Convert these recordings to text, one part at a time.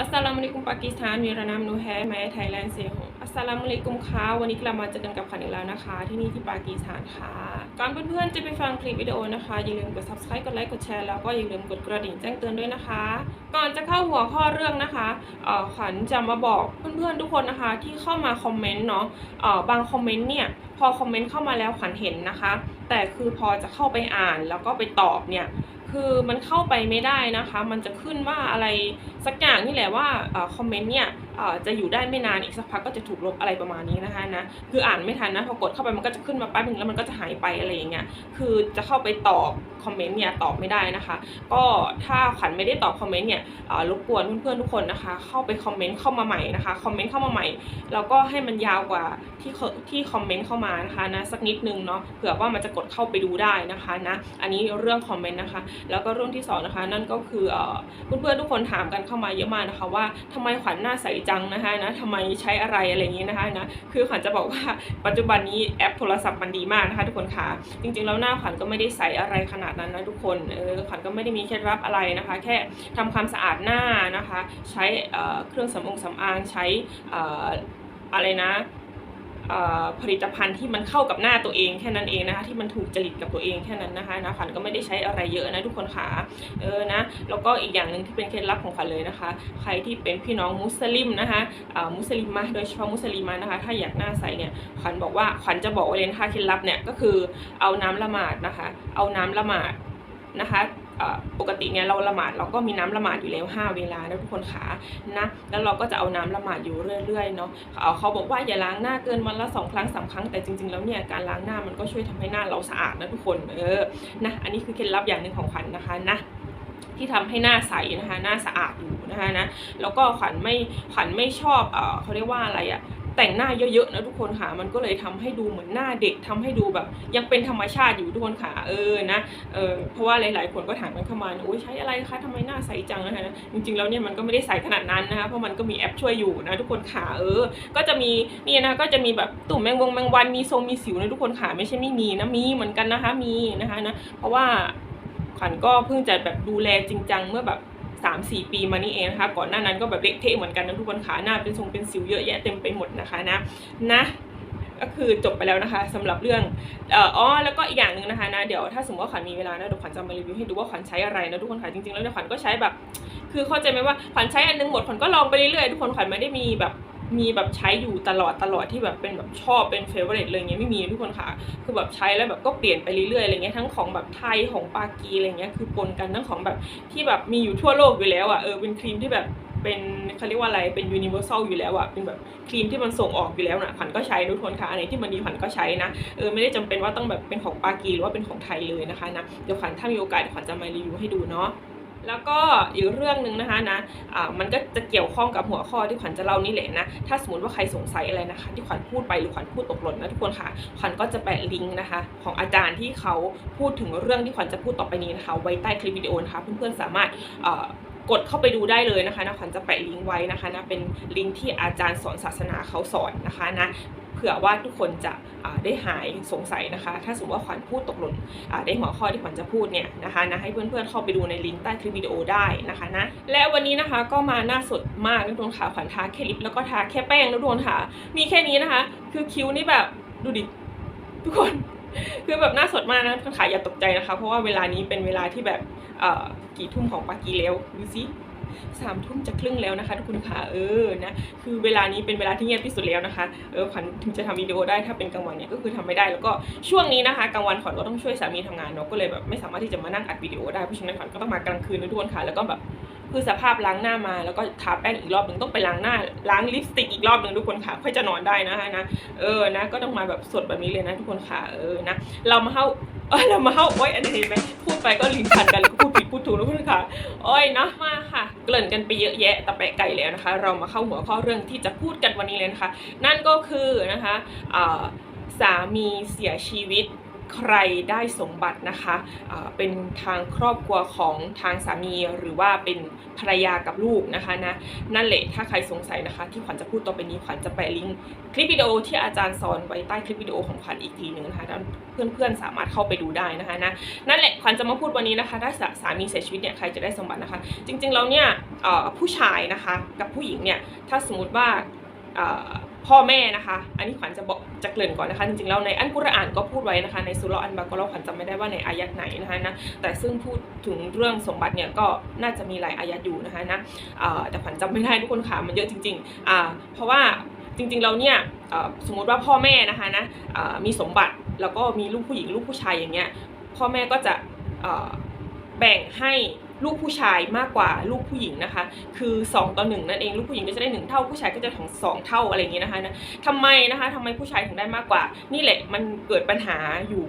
อัสสลามุอะลัยกุมปากีสถานมีรานามนูแฮแม้ไทยแลนด์เซียงอัสสลามุลัยกุมค่ะวันนี้กลับมาเจอกันกับขวัญอีกแล้วนะคะ ที่นี่ที่ปากีสถานค่ะก่อนเพื่อนๆจะไปฟังคลิปวิดีโอนะคะ อย่าลืมกด subscribe กดไลค์กดแชร์แล้วก็อย่าลืมกดกระดิ่งแจ้งเตือนด้วยนะคะ ก่อนจะเข้าหัวข้อเรื่องนะคะเอ่อขวัญจะมาบอกเพื่อนๆทุกคนนะคะ ที่เข้ามาคอมเมนต์เนาะเอ่อบางคอมเมนต์เนี่ยพอคอมเมนต์เข้ามาแล้วขวัญเห็นนะคะ แต่คือพอจะเข้าไปอ่านแล้วก็ไปตอบเนี่ย คือมันเข้าไปไม่ได้นะคะ มันจะขึ้นว่าอะไรสักอย่างนี่แหละว่าคอมเมนต์เนี่ย จะอยู่ได้ไม่นานอีกสักพักก็จะถูกลบอะไรประมาณนี้นะคะนะคืออ่านไม่ทันนะพอกดเข้าไปมันก็จะขึ้นมาแป๊บนึงแล้วมันก็จะหายไปอะไรอย่างเงี้ยคือจะเข้าไปตอบคอมเมนต์เนี่ยตอบไม่ได้นะคะ ก็ถ้าขวัญไม่ได้ตอบคอมเมนต์เนี่ยรบกวนเพื่อนๆทุกคนนะคะ เข้าไปคอมเมนต์เข้ามาใหม่นะคะคอมเมนต์เข้ามาใหม่แล้วก็ให้มันยาวกว่าที่ที่คอมเมนต์เข้ามานะคะนะสักนิดนึงเนาะเผื่อว่ามันจะกดเข้าไปดูได้นะคะนะอันนี้เรื่องคอมเมนต์นะคะ แล้วก็เรื่องที่สองนะคะ นั่นก็คือเอ่อเพื่อนๆทุกคนถามกันเข้ามาเยอะมากนะคะ ว่าทำไมขวัญหน้าใสจงนะคะนะทำไมใช้อะไรอะไรอย่างนี้นะคะนะคือขวัญจะบอกว่าปัจจุบันนี้แอปโทรศัพท์มันดีมากนะคะ ทุกคนค่ะจริงๆแล้วหน้าขวัญก็ไม่ได้ใส่อะไรขนาดนั้นนะทุกคนเออขวัญก็ไม่ได้มีเคล็ดลับอะไรนะคะ แค่ทำความสะอาดหน้านะคะ ใช้เครื่องสำอางสำอางใช้อะไรนะ ผลิตภัณฑ์ที่มันเข้ากับหน้าตัวเองแค่นั้นเองนะคะที่มันถูกจริตกับตัวเองแค่นั้นนะคะนะขวัญก็ไม่ได้ใช้อะไรเยอะนะทุกคนค่ะเออนะแล้วก็อีกอย่างหนึ่งที่เป็นเคล็ดลับของขวัญเลยนะคะ ใครที่เป็นพี่น้องมุสลิมนะคะมุสลิมมาโดยเฉพาะมุสลิมมานะคะ ถ้าอยากหน้าใสเนี่ยขวัญบอกว่าขวัญจะบอกไว้เลยนะคะเคล็ดลับเนี่ยก็คือเอาน้ำละหมาดนะคะ เอาน้ำละหมาดนะคะ ปกติเนี่ยเราละหมาดเราก็มีน้ำละหมาดอยู่แล้ว 5 เวลานะทุกคนค่ะนะแล้วเราก็จะเอาน้ำละหมาดอยู่เรื่อยๆเนาะเขาบอกว่าอย่าล้างหน้าเกินวันละสองครั้งสามครั้งแต่จริง ๆ แล้วเนี่ยการล้างหน้ามันก็ช่วยทำให้หน้าเราสะอาดนะทุกคนเออนะอันนี้คือเคล็ดลับอย่างหนึ่งของขวัญนะคะนะที่ทำให้หน้าใสนะคะหน้าสะอาดอยู่นะคะนะแล้วก็ขวัญไม่ขวัญไม่ชอบเออเขาเรียกว่าอะไรอะ แต่งหน้าเยอะๆนะทุกคนค่ะ มันก็เลยทำให้ดูเหมือนหน้าเด็กทำให้ดูแบบ ยังเป็นธรรมชาติอยู่ทุกคนค่ะ เออนะ เออเพราะว่าหลายๆ คนก็ถามกันเข้ามาโอ้ยใช้อะไรคะทำไมหน้าใสจังนะคะจริงๆแล้วเนี่ยมันก็ไม่ได้ใสขนาดนั้นนะคะ เพราะมันก็มีแอปช่วยอยู่นะทุกคนค่ะ เออ ก็จะมีนี่นะ ก็จะมีแบบตุ่มแมงวงแมงวัน มีทรงมีสิวนะทุกคนค่ะ ไม่ใช่ไม่มีนะ มีเหมือนกันนะคะ มีนะคะนะ เพราะว่าขวัญก็เพิ่งจะแบบดูแลจริงจังเมื่อแบบ สามสี่ปีมานี่เองนะคะก่อนหน้านั้นก็แบบเละเทะเหมือนกันนะทุกคนขาหน้าเป็นทรงเป็นสิวเยอะแยะเต็มไปหมดนะคะนะนะก็คือจบไปแล้วนะคะสำหรับเรื่องอ่ออ๋อแล้วก็อีกอย่างหนึ่งนะคะนะเดี๋ยวถ้าสมมติว่าขวัญมีเวลานะเดี๋ยวขวัญจะมารีวิวให้ดูว่าขวัญใช้อะไรนะทุกคนค่ะจริงๆแล้วเนี่ยขวัญก็ใช้แบบ คือเข้าใจไหมว่าขวัญใช้อันนึงหมดขวัญก็ลองไปเรื่อยๆทุกคนขวัญไม่ได้มีแบบ มีแบบใช้อยู่ตลอดตลอดที่แบบเป็นแบบชอบเป็นเฟเวอร์เรตเลยเงี้ยไม่มีทุกคนค่ะ คือแบบใช้แล้วแบบก็เปลี่ยนไปเรื่อยๆอะไรเงี้ยทั้งของแบบไทยของปากีอะไรเงี้ยคือปนกันทั้งของแบบที่แบบมีอยู่ทั่วโลกอยู่แล้วอะเออเป็นครีมที่แบบเป็นเขาเรียกว่าอะไรเป็นยูนิเวอร์แซลอยู่แล้วอะเป็นแบบครีมที่มันส่งออกอยู่แล้วนะขวัญก็ใช้ทุกคนค่ะอันไหนที่มันดีขวัญก็ใช้นะเออไม่ได้จำเป็นว่าต้องแบบเป็นของปากีหรือว่าเป็นของไทยเลยนะคะนะเดี๋ยวขวัญถ้ามีโอกาสขวัญจะมารีวิวให้ดูเนาะ แล้วก็อีกเรื่องหนึ่งนะคะนะอ่ามันก็จะเกี่ยวข้องกับหัวข้อที่ขวัญจะเล่านี่แหละนะ ถ้าสมมติว่าใครสงสัยอะไรนะคะ ที่ขวัญพูดไปหรือขวัญพูดตกหล่นนะทุกคนค่ะ ขวัญก็จะแปะลิงก์นะคะ ของอาจารย์ที่เขาพูดถึงเรื่องที่ขวัญจะพูดต่อไปนี้นะคะ ไว้ใต้คลิปวิดีโอนะคะ เพื่อนๆสามารถเอ่อกดเข้าไปดูได้เลยนะคะนะขวัญจะแปะลิงก์ไว้นะคะนะเป็นลิงก์ที่อาจารย์สอนศาสนาเขาสอนนะคะนะ เผื่อว่าทุกคนจะได้หายสงสัยนะคะ ถ้าสมมติว่าขวัญพูดตกหล่นได้หัวข้อที่ขวัญจะพูดเนี่ยนะคะนะให้เพื่อนๆเข้าไปดูในลิงก์ใต้คลิปวิดีโอได้นะคะนะและวันนี้นะคะก็มาหน้าสดมากทุกคนค่ะขวัญทาแค่ลิปแล้วก็ทาแค่แป้งนะทุกคนค่ะ มีแค่นี้นะคะ คือคิ้วนี่แบบดูดิทุกคนคือแบบหน้าสดมากนะทุกคนค่ะอย่าตกใจนะคะ เพราะว่าเวลานี้เป็นเวลาที่แบบกี่ทุ่มของปากีแล้วดูสิ สามทุ่มจะครึ่งแล้วนะคะทุกคนค่ะเออนะคือเวลานี้เป็นเวลาที่เงียบที่สุดแล้วนะคะเออขวัญถึงจะทำวิดีโอได้ถ้าเป็นกลางวันเนี่ยก็คือทำไม่ได้แล้วก็ช่วงนี้นะคะกลางวันขวัญก็ต้องช่วยสามีทำงานเนาะก็เลยแบบไม่สามารถที่จะมานั่งอัดวิดีโอได้เพราะฉะนั้นขวัญก็ต้องมากลางคืนนะทุกคนค่ะแล้วก็แบบคือสภาพล้างหน้ามาแล้วก็ทาแป้งอีกรอบหนึ่งต้องไปล้างหน้าล้างลิปสติกอีกรอบหนึ่งทุกคนค่ะค่อยจะนอนได้นะคะนะเออนะก็ต้องมาแบบสดแบบนี้เลยนะทุกคนค่ะเออนะเรามาเข้าเออเรามาเข้าโอ้ยอันนี้เห็นไหมพูดไปก็ลิ้นพันกันพูดผิด โอ้ยเนาะมาค่ะ เกริ่นกันไปเยอะแยะตะแปะไก่แล้วนะคะ เรามาเข้าหัวข้อเรื่องที่จะพูดกันวันนี้เลยนะคะ นั่นก็คือนะคะสามีเสียชีวิต ใครได้สมบัตินะคะเป็นทางครอบครัวของทางสามีหรือว่าเป็นภรรยากับลูกนะคะนะนั่นแหละถ้าใครสงสัยนะคะ ที่ขวัญจะพูดต่อไปนี้ขวัญจะแปะลิงก์คลิปวิดีโอที่อาจารย์สอนไว้ใต้คลิปวิดีโอของขวัญอีกทีหนึ่งนะคะเพื่อนๆสามารถเข้าไปดูได้นะคะนะนั่นแหละขวัญจะมาพูดวันนี้นะคะ ถ้าสามีเสียชีวิตเนี่ยใครจะได้สมบัตินะคะ จริงๆแล้วเนี่ยผู้ชายนะคะกับผู้หญิงเนี่ยถ้าสมมติว่า พ่อแม่นะคะ อันนี้ขวัญจะบอกจะเกริ่นก่อนนะคะ จริงๆแล้วในอันกุรอานก็พูดไว้นะคะ ในสุเราะอันบากอเราขวัญจำไม่ได้ว่าในอายัดไหนนะคะนะ แต่ซึ่งพูดถึงเรื่องสมบัติเนี่ยก็น่าจะมีหลายอายัดอยู่นะคะนะแต่ขวัญจำไม่ได้ทุกคนค่ะมันเยอะจริงๆเพราะว่าจริงๆแล้วเนี่ยสมมุติว่าพ่อแม่นะคะนะมีสมบัติแล้วก็มีลูกผู้หญิงลูกผู้ชายอย่างเงี้ยพ่อแม่ก็จะแบ่งให้ ลูกผู้ชายมากกว่าลูกผู้หญิงนะคะ คือ 2 ต่อ 1 นั่นเอง ลูกผู้หญิงก็จะได้ 1 เท่า ผู้ชายก็จะของสองเท่าอะไรอย่างนี้นะคะนะทำไมนะคะทำไมผู้ชายถึงได้มากกว่า นี่แหละมันเกิดปัญหาอยู่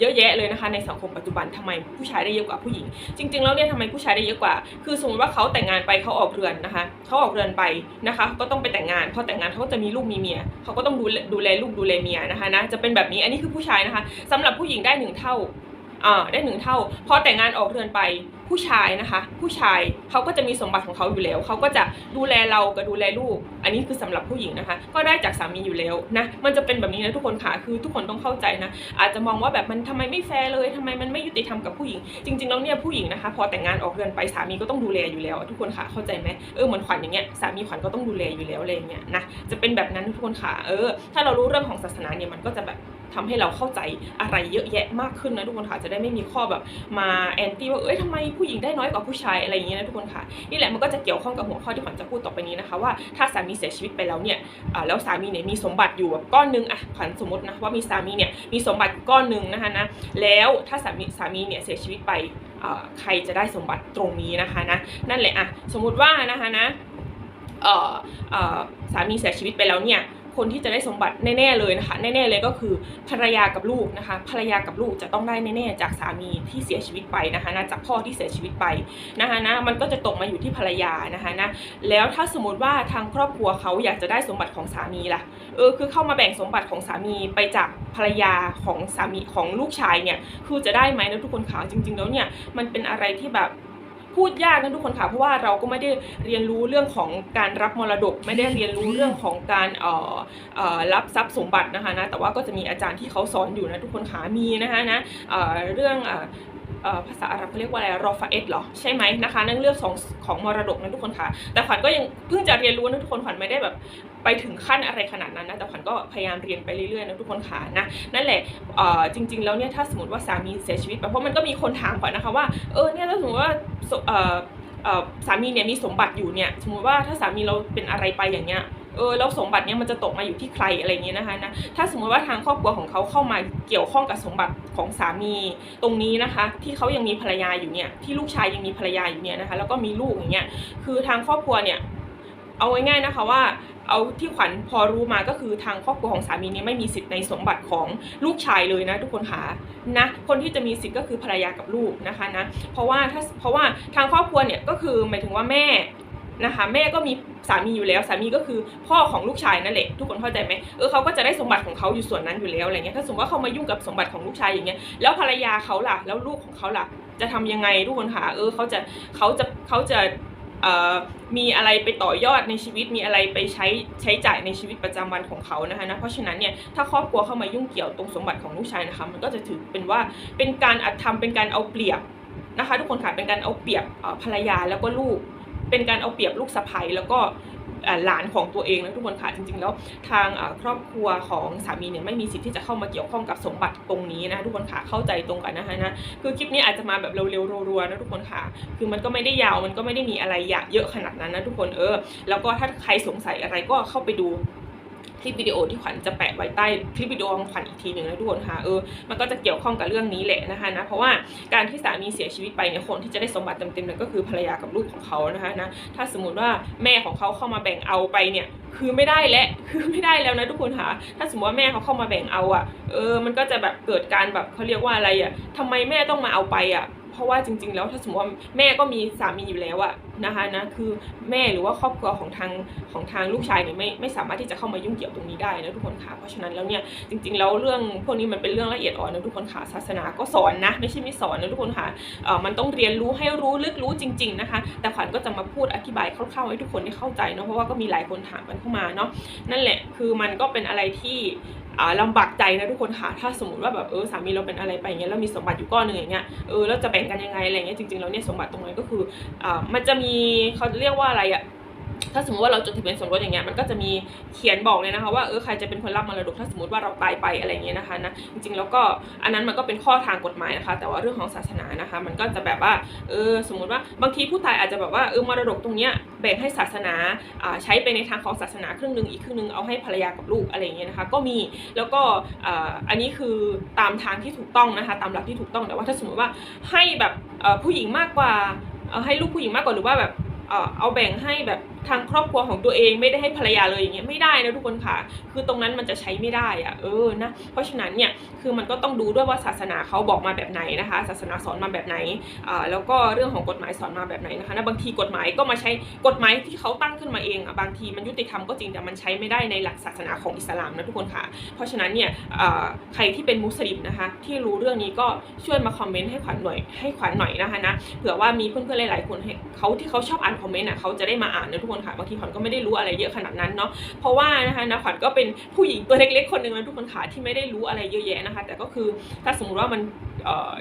เยอะแยะเลยนะคะในสังคมปัจจุบันทำไมผู้ชายได้เยอะกว่าผู้หญิง จริง ๆ แล้วเนี่ยทำไมผู้ชายได้เยอะกว่า คือสมมติว่าเขาแต่งงานไปเขาออกเรือนนะคะเขาออกเรือนไปนะคะ ก็ต้องไปแต่งงานพอแต่งงานเขาก็จะมีลูกมีเมียเขาก็ต้องดูดูแลลูกดูแลเมียนะคะนะจะเป็นแบบนี้อันนี้คือผู้ชายนะคะสำหรับผู้หญิงได้หนึ่งเท่าอ่าได้หนึ่งเท่าพอแต่งงานออกเรือนไปผู้ชายนะคะ ผู้ชายเขาก็จะมีสมบัติของเขาอยู่แล้วเขาก็จะดูแลเรากับดูแลลูก อันนี้คือสำหรับผู้หญิงนะคะ ก็ได้จากสามีอยู่แล้วนะมันจะเป็นแบบนี้นะทุกคนค่ะคือทุกคนต้องเข้าใจนะอาจจะมองว่าแบบมันทำไมไม่แฟร์เลยทำไมมันไม่ยุติธรรมกับผู้หญิง จริงๆแล้วเนี่ยผู้หญิงนะคะ พอแต่งงานออกเรือนไปสามีก็ต้องดูแลอยู่แล้ว ทุกคนค่ะเข้าใจไหมเออเหมือนขวัญอย่างเงี้ยสามีขวัญก็ต้องดูแลอยู่แล้วอะไรเงี้ยนะจะเป็นแบบนั้นทุกคนค่ะเออ ถ้าเรารู้เรื่องของศาสนาเนี่ยมันก็จะแบบทำให้เราเข้าใจอะไรเยอะแยะมากขึ้นนะทุกคนค่ะจะได้ไม่มีข้อแบบมาแอนตี้ว่าเอ้ยทำไมผู้หญิงได้น้อยกว่าผู้ชายอะไรอย่างเงี้ยนะทุกคนค่ะนี่แหละมันก็จะเกี่ยวข้องกับหัวข้อที่ขวัญจะพูดต่อไปนี้นะคะว่าถ้าสามีเสียชีวิตไปแล้วเนี่ยอ่าแล้วสามีเนี่ยมีสมบัติอยู่แบบก้อนหนึงอะขวัญสมมตินะว่ามีสามีเนี่ยมีสมบัติก้อนหนึ่งนะคะนะแล้วถ้าสามีสามีเนี่ยเสียชีวิตไปอ่าใครจะได้สมบัติตรงนี้นะคะนะนั่นแหละอะสมมุติว่านะคะนะอ่อเอ่อสามีเสียชีวิตไปแล้วเนี่ย คนที่จะได้สมบัติแน่ๆเลยนะคะ แน่ๆเลยก็คือภรรยากับลูกนะคะ ภรรยากับลูกจะต้องได้แน่ๆจากสามีที่เสียชีวิตไปนะคะนะจากพ่อที่เสียชีวิตไปนะคะนะมันก็จะตกมาอยู่ที่ภรรยานะคะนะแล้วถ้าสมมติว่าทางครอบครัวเขาอยากจะได้สมบัติของสามีล่ะเออคือเข้ามาแบ่งสมบัติของสามีไปจากภรรยาของสามีของลูกชายเนี่ยคือจะได้ไหมนะทุกคนขาจริง ๆ แล้วเนี่ยมันเป็นอะไรที่แบบ พูดยากนะทุกคนค่ะเพราะว่าเราก็ไม่ได้เรียนรู้เรื่องของการรับมรดก ไม่ได้เรียนรู้เรื่องของการเอ่อเอ่อรับทรัพย์สมบัตินะคะนะแต่ว่าก็จะมีอาจารย์ที่เขาสอนอยู่นะทุกคนขามีนะคะนะเอ่อเรื่องเอ่อภาษาอาหรับเขาเรียกว่าอะไรรอฟาเอตเหรอใช่ไหมนะคะนั่นเรื่องของของมรดกนะทุกคนค่ะ แต่ขวัญก็ยังเพิ่งจะเรียนรู้นะทุกคนขวัญไม่ได้แบบ ไปถึงขั้นอะไรขนาดนั้นนะแต่ขวัญก็พยายามเรียนไปเรื่อยๆนะทุกคนค่ะนะนั่นแหละเอ่อจริง ๆ แล้วเนี่ยถ้าสมมติว่าสามีเสียชีวิตไปเพราะมันก็มีคนถามก่อนนะคะว่าเออเนี่ยถ้าสมมติว่าสเอ่อเอ่อสามีเนี่ยมีสมบัติอยู่เนี่ยสมมติว่าถ้าสามีเราเป็นอะไรไปอย่างเงี้ยเออแล้วสมบัติเนี่ยมันจะตกมาอยู่ที่ใครอะไรเงี้ยนะคะนะถ้าสมมติว่าทางครอบครัวของเขาเข้ามาเกี่ยวข้องกับสมบัติของสามีตรงนี้นะคะ ที่เขายังมีภรรยาอยู่เนี่ยที่ลูกชายยังมีภรรยาอยู่เนี่ยนะคะแล้วก็มีลูกอย่างเงี้ยคือทางครอบครัวเนี่ยเอาง่ายๆนะคะว่า เอาที่ขวัญพอรู้มาก็คือทางครอบครัวของสามีเนี่ยไม่มีสิทธิ์ในสมบัติของลูกชายเลยนะทุกคนค่ะนะคนที่จะมีสิทธิ์ก็คือภรรยากับลูกนะคะนะเพราะว่าถ้าเพราะว่าทางครอบครัวเนี่ยก็คือหมายถึงว่าแม่นะคะแม่ก็มีสามีอยู่แล้ว สามีก็คือพ่อของลูกชายนั่นแหละทุกคนเข้าใจไหมเออเขาก็จะได้สมบัติของเขาอยู่ส่วนนั้นอยู่แล้วอะไรเงี้ยถ้าสมมติว่าเขามายุ่งกับสมบัติของลูกชายอย่างเงี้ยแล้วภรรยาเขาล่ะแล้วลูกของเขาล่ะจะทำยังไงทุกคนคะเออเขาจะเขาจะเขาจะเอ่อ มีอะไรไปต่อยอดในชีวิตมีอะไรไปใช้ใช้จ่ายในชีวิตประจำวันของเขานะคะนะเพราะฉะนั้นเนี่ยถ้าครอบครัวเข้ามายุ่งเกี่ยวตรงสมบัติของลูกชายนะคะมันก็จะถือเป็นว่าเป็นการอัดทำเป็นการเอาเปรียบนะคะ ทุกคนค่ะเป็นการเอาเปรียบภรรยาแล้วก็ลูก เป็นการเอาเปรียบลูกสะใภ้แล้วก็ หลานของตัวเองนะทุกคนค่ะจริงๆ แล้วทางครอบครัวของสามีเนี่ยไม่มีสิทธิ์ที่จะเข้ามาเกี่ยวข้องกับสมบัติตรงนี้นะทุกคนค่ะเข้าใจตรงกันนะคะนะคือคลิปนี้อาจจะมาแบบเร็วๆรัวๆนะทุกคนค่ะ คือมันก็ไม่ได้ยาวมันก็ไม่ได้มีอะไรเยอะขนาดนั้นนะทุกคนเออ แล้วก็ถ้าใครสงสัยอะไรก็เข้าไปดู คลิปวิดีโอที่ขวัญจะแปะไว้ใต้คลิปวิดีโอของขวัญอีกทีหนึ่งนะทุกคนค่ะเออมันก็จะเกี่ยวข้องกับเรื่องนี้แหละนะคะนะเพราะว่าการที่สามีเสียชีวิตไปเนี่ยคนที่จะได้สมบัติเต็มๆเลยก็คือภรรยากับลูกของเขานะคะนะถ้าสมมติว่าแม่ของเขาเข้ามาแบ่งเอาไปเนี่ยคือไม่ได้และคือไม่ได้แล้วนะทุกคนค่ะ ถ้าสมมติว่าแม่เขาเข้ามาแบ่งเอาอะ เออ มันก็จะแบบเกิดการแบบเขาเรียกว่าอะไรอะทำไมแม่ต้องมาเอาไปอะ เพราะว่าจริง ๆ แล้วถ้าสมมติว่าแม่ก็มีสามีอยู่แล้วอะนะคะนะคือแม่หรือว่าครอบครัวของทางของทางลูกชายเนี่ยไม่ไม่สามารถที่จะเข้ามายุ่งเกี่ยวตรงนี้ได้นะทุกคนค่ะเพราะฉะนั้นแล้วเนี่ยจริง ๆ แล้วเรื่องพวกนี้มันเป็นเรื่องละเอียดอ่อนนะทุกคนค่ะศาสนาก็สอนนะไม่ใช่ไม่สอนนะทุกคนค่ะเอ่อมันต้องเรียนรู้ให้รู้ลึกรู้จริง ๆ นะคะ แต่ขวัญก็จะมาพูดอธิบายคร่าวๆให้ทุกคนได้เข้าใจเนาะเพราะว่าก็มีหลายคนถามกันเข้ามาเนาะนั่นแหละคือมันก็เป็นอะไรที่ ลำบากใจนะทุกคนค่ะ ถ้าสมมติว่าแบบเออสามีเราเป็นอะไรไปอย่างเงี้ยแล้วมีสมบัติอยู่ก้อนหนึ่งอย่างเงี้ยเออแล้วจะแบ่งกันยังไงอะไรเงี้ยจริงๆแล้วเนี่ยสมบัติตรงนั้นก็คืออ่ามันจะมีเขาเรียกว่าอะไรอะ ถ้าสมมติว่าเราจดทะเบียนสมรสอย่างเงี้ยมันก็จะมีเขียนบอกเลยนะคะว่าเออใครจะเป็นคนรับมรดกถ้าสมมติว่าเราตายไปอะไรเงี้ยนะคะนะจริงๆแล้วก็อันนั้นมันก็เป็นข้อทางกฎหมายนะคะ แต่ว่าเรื่องของศาสนานะคะ มันก็จะแบบว่าเออสมมติว่าบางทีผู้ตายอาจจะแบบว่าเออมรดกตรงเนี้ยแบ่งให้ศาสนาอ่าใช้ไปในทางของศาสนาครึ่งหนึ่งอีกครึ่งหนึ่งเอาให้ภรรยากับลูกอะไรเงี้ยนะคะ ก็มีแล้วก็อ่อันนี้คือตามทางที่ถูกต้องนะคะ ตามหลักที่ถูกต้องแต่ว่าถ้าสมมติว่าให้แบบผู้หญิงมากกว่าให้ลูกผู้หญิงมากกว่าหรือว่าแบบเอาแบ่งให้แบบ ทางครอบครัวของตัวเองไม่ได้ให้ภรรยาเลยอย่างเงี้ยไม่ได้นะทุกคนค่ะคือตรงนั้นมันจะใช้ไม่ได้อะเออนะเพราะฉะนั้นเนี่ยคือมันก็ต้องดูด้วยว่าศาสนาเขาบอกมาแบบไหนนะคะ ศาสนาสอนมาแบบไหนอ่าแล้วก็เรื่องของกฎหมายสอนมาแบบไหนนะคะนะบางทีกฎหมายก็มาใช้กฎหมายที่เขาตั้งขึ้นมาเองอะบางทีมันยุติธรรมก็จริงแต่มันใช้ไม่ได้ในหลักศาสนาของอิสลามนะทุกคนค่ะ เพราะฉะนั้นเนี่ยอ่าใครที่เป็นมุสลิมนะคะที่รู้เรื่องนี้ก็ช่วยมาคอมเมนต์ให้ขวัญหน่อยให้ขวัญหน่อยนะคะนะเผื่อว่ามีเพื่อนๆหลายๆคนให้เขาที่เขาชอบอ่านคอมเมนต์อะเขาจะได้มาอ่านนะทุกคนค่ะบางทีขวัญก็ไม่ได้รู้อะไรเยอะขนาดนั้นเนาะเพราะว่านะคะนะขวัญก็เป็นผู้หญิงตัวเล็กๆคนหนึ่งนะทุกคนค่ะที่ไม่ได้รู้อะไรเยอะแยะนะคะ แต่ก็คือถ้าสมมติว่ามันเอ่อ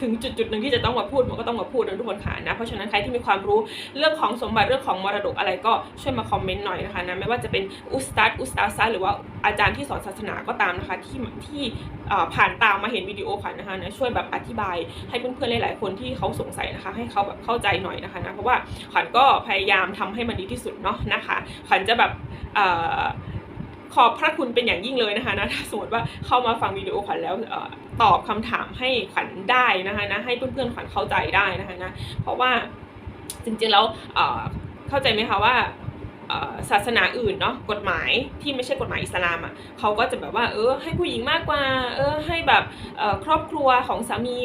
ถึงจุดจุดหนึ่งที่จะต้องมาพูดมันก็ต้องมาพูดนะทุกคนค่ะนะเพราะฉะนั้นใครที่มีความรู้เรื่องของสมบัติเรื่องของมรดกอะไรก็ช่วยมาคอมเมนต์หน่อยนะคะนะไม่ว่าจะเป็นอุสตัดอุสตาซะหรือว่าอาจารย์ที่สอนศาสนาก็ตามนะคะที่ที่ผ่านตามมาเห็นวิดีโอขวัญนะคะนะช่วยแบบอธิบายให้เพื่อนๆหลาย ๆ คนที่เขาสงสัยนะคะ ให้เขาแบบเข้าใจหน่อยนะคะนะเพราะว่าขวัญก็พยายามทำให้มันดีที่สุดเนาะนะคะขวัญจะแบบ ขอบพระคุณเป็นอย่างยิ่งเลยนะคะนะถ้าสมมติว่าเข้ามาฟังวิดีโอขวัญแล้วออตอบคำถามให้ขวัญได้นะคะนะให้เพื่อนๆขวัญเข้าใจได้นะคะนะเพราะว่าจริงๆแล้วเออเข้าใจไหมคะว่าศาสนาอื่นเนาะกฎหมายที่ไม่ใช่กฎหมายอิสลามอะเขาก็จะแบบว่าเออให้ผู้หญิงมากกว่าเออให้แบบออครอบครัวของสามี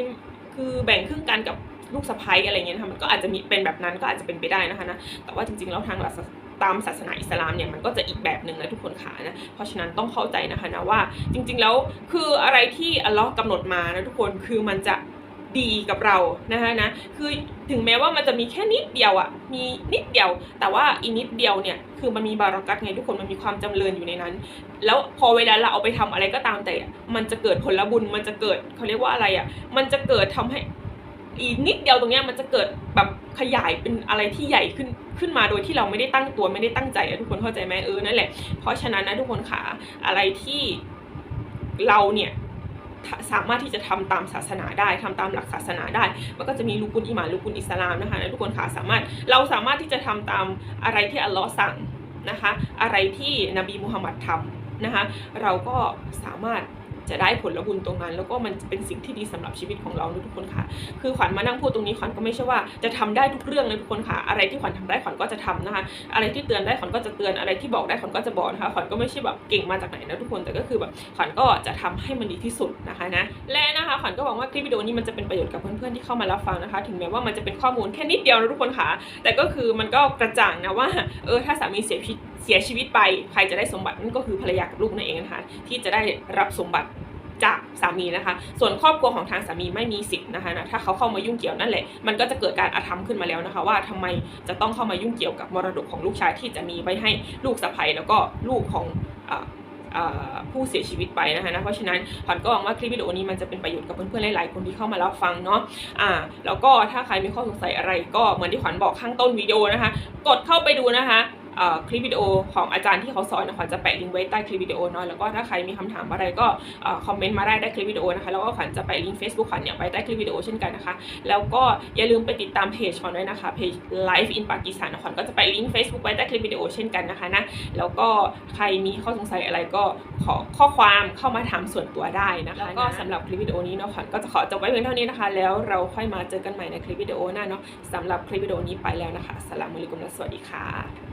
คือแบ่งครึ่งกันกับลูกสะใภ้อะไรเงี้ยนะคะมันก็อาจจะมีเป็นแบบนั้นก็อาจจะเป็นไปได้นะคะนะแต่ว่าจริงๆแล้วทางหลัก ตามศาสนาอิสลามเนี่ยมันก็จะอีกแบบหนึ่งนะทุกคนค่ะนะเพราะฉะนั้นต้องเข้าใจนะคะนะว่าจริงๆแล้วคืออะไรที่อัลเลอฮ์กำหนดมานะทุกคนคือมันจะดีกับเรานะคะนะคือถึงแม้ว่ามันจะมีแค่นิดเดียวอะ่ะมีนิดเดียว แต่ว่าอีนิดเดียวเนี่ยคือมันมีบารักัตไงทุกคนมันมีความจำเริญอยู่ในนั้น แล้วพอเวลาเราเอาไปทำอะไรก็ตามแต่มันจะเกิดผลบุญมันจะเกิดเขาเรียกว่าอะไรอะ่ะมันจะเกิดทำให้อีนิดเดียวตรงเนี้ยมันจะเกิดแบบ ขยายเป็นอะไรที่ใหญ่ขึ้นขึ้นมาโดยที่เราไม่ได้ตั้งตัวไม่ได้ตั้งใจอะทุกคนเข้าใจไหมเออนั่นแหละ เพราะฉะนั้นนะทุกคนค่ะอะไรที่เราเนี่ยสามารถที่จะทำตามศาสนาได้ทำตามหลักศาสนาได้ มันก็จะมีลูกุนอิหมานลูกุนอิสลามนะคะทุกคนค่ะสามารถเราสามารถที่จะทำตามอะไรที่อัลลอฮ์สั่งนะคะ อะไรที่นบีมุฮัมมัดทำนะคะ เราก็สามารถ จะได้ผลบุญตรงนั้น แล้วก็มันเป็นสิ่งที่ดีสำหรับชีวิตของเราทุกคนค่ะ คือขวัญมานั่งพูดตรงนี้ขวัญก็ไม่ใช่ว่าจะทำได้ทุกเรื่องเลยทุกคนค่ะ อะไรที่ขวัญทำได้ขวัญก็จะทำนะคะ อะไรที่เตือนได้ขวัญก็จะเตือนอะไรที่บอกได้ขวัญก็จะบอกนะคะขวัญก็ไม่ใช่แบบเก่งมาจากไหนนะทุกคนแต่ก็คือแบบขวัญก็จะทำให้มันดีที่สุดนะคะนะและนะคะขวัญก็หวังว่าคลิปวิดีโอนี้มันจะเป็นประโยชน์กับเพื่อนๆที่เข้ามารับฟังนะคะ ถึงแม้ว่ามันจะเป็นข้อมูลแค่นิดเดียวนะทุกคนค่ะ แต่ก็คือมันก็กระจ่างนะว่าเออถ้าสามีเสียชีวิต เสียชีวิตไปใครจะได้สมบัตินั่นก็คือภรรยากับลูกนั่นเองนะคะที่จะได้รับสมบัติจากสามีนะคะ ส่วนครอบครัวของทางสามีไม่มีสิทธิ์นะคะนะถ้าเขาเข้ามายุ่งเกี่ยวนั่นแหละ มันก็จะเกิดการอาธรรมขึ้นมาแล้วนะคะ ว่าทำไมจะต้องเข้ามายุ่งเกี่ยวกับมรดกของลูกชายที่จะมีไว้ให้ลูกสะใภ้แล้วก็ลูกของอผู้เสียชีวิตไปนะคะนะเพราะฉะนั้นขวัญก็หวังว่าคลิปวิดีโอนี้มันจะเป็นประโยชน์กับเพื่อนๆหลายๆคนที่เข้ามารับฟังเนาะอ่าแล้วก็ถ้าใครมีข้อสงสัยอะไรก็เหมือนที่ขวัญบอกข้างต้นวิดีโอนะคะ กดเข้าไปดูนะคะ คลิปวิดีโอของอาจารย์ที่เขาสอนนะขวัญจะแปะลิงก์ไว้ใต้คลิปวิดีโอเนาะแล้วก็ถ้าใครมีคำถามอะไรก็เอ่อคอมเมนต์มาได้ใต้คลิปวิดีโอนะคะแล้วก็ขวัญจะแปะลิงก์ Facebook ขวัญเนี่ยไว้ใต้คลิปวิดีโอเช่นกันนะคะแล้วก็อย่าลืมไปติดตามเพจขวัญด้วยนะคะเพจ Life in Pakistan นะขวัญก็จะไปลิงก์ Facebook ไว้ใต้คลิปวิดีโอเช่นกันนะคะนะแล้วก็ใครมีข้อสงสัยอะไรก็ขอข้อความเข้ามาถามส่วนตัวได้นะคะแล้วก็สำหรับคลิปวิดีโอนี้เนาะขวัญก็จะขอจบไว้เพียงเท่านี้นะคะ แล้วเราค่อยมาเจอกันใหม่ในคลิปวิดีโอหน้าเนาะสำหรับคลิปวิดีโอนี้ไปแล้วนะคะสลามอะลัยกุมและสวัสดีค่ะ